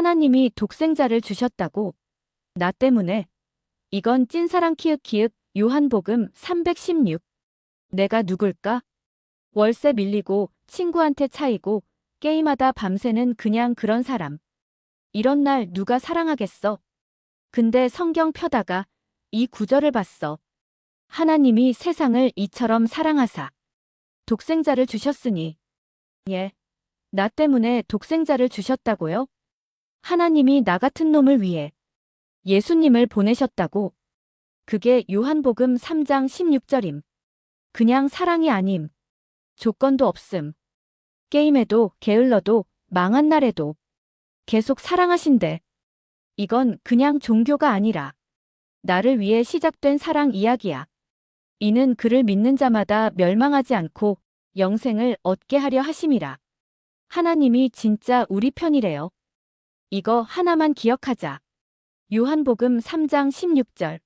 하나님이 독생자를 주셨다고. 나 때문에. 이건 찐사랑 키읔 키읔 요한복음 316. 내가 누굴까? 월세 밀리고 친구한테 차이고 게임하다 밤새는 그냥 그런 사람. 이런 날 누가 사랑하겠어? 근데 성경 펴다가 이 구절을 봤어. 하나님이 세상을 이처럼 사랑하사. 독생자를 주셨으니. 예. 나 때문에 독생자를 주셨다고요? 하나님이 나 같은 놈을 위해 예수님을 보내셨다고. 그게 요한복음 3장 16절임. 그냥 사랑이 아님. 조건도 없음. 게임해도 게을러도 망한 날에도 계속 사랑하신대. 이건 그냥 종교가 아니라 나를 위해 시작된 사랑 이야기야. 이는 그를 믿는 자마다 멸망하지 않고 영생을 얻게 하려 하심이라. 하나님이 진짜 우리 편이래요. 이거 하나만 기억하자. 요한복음 3장 16절.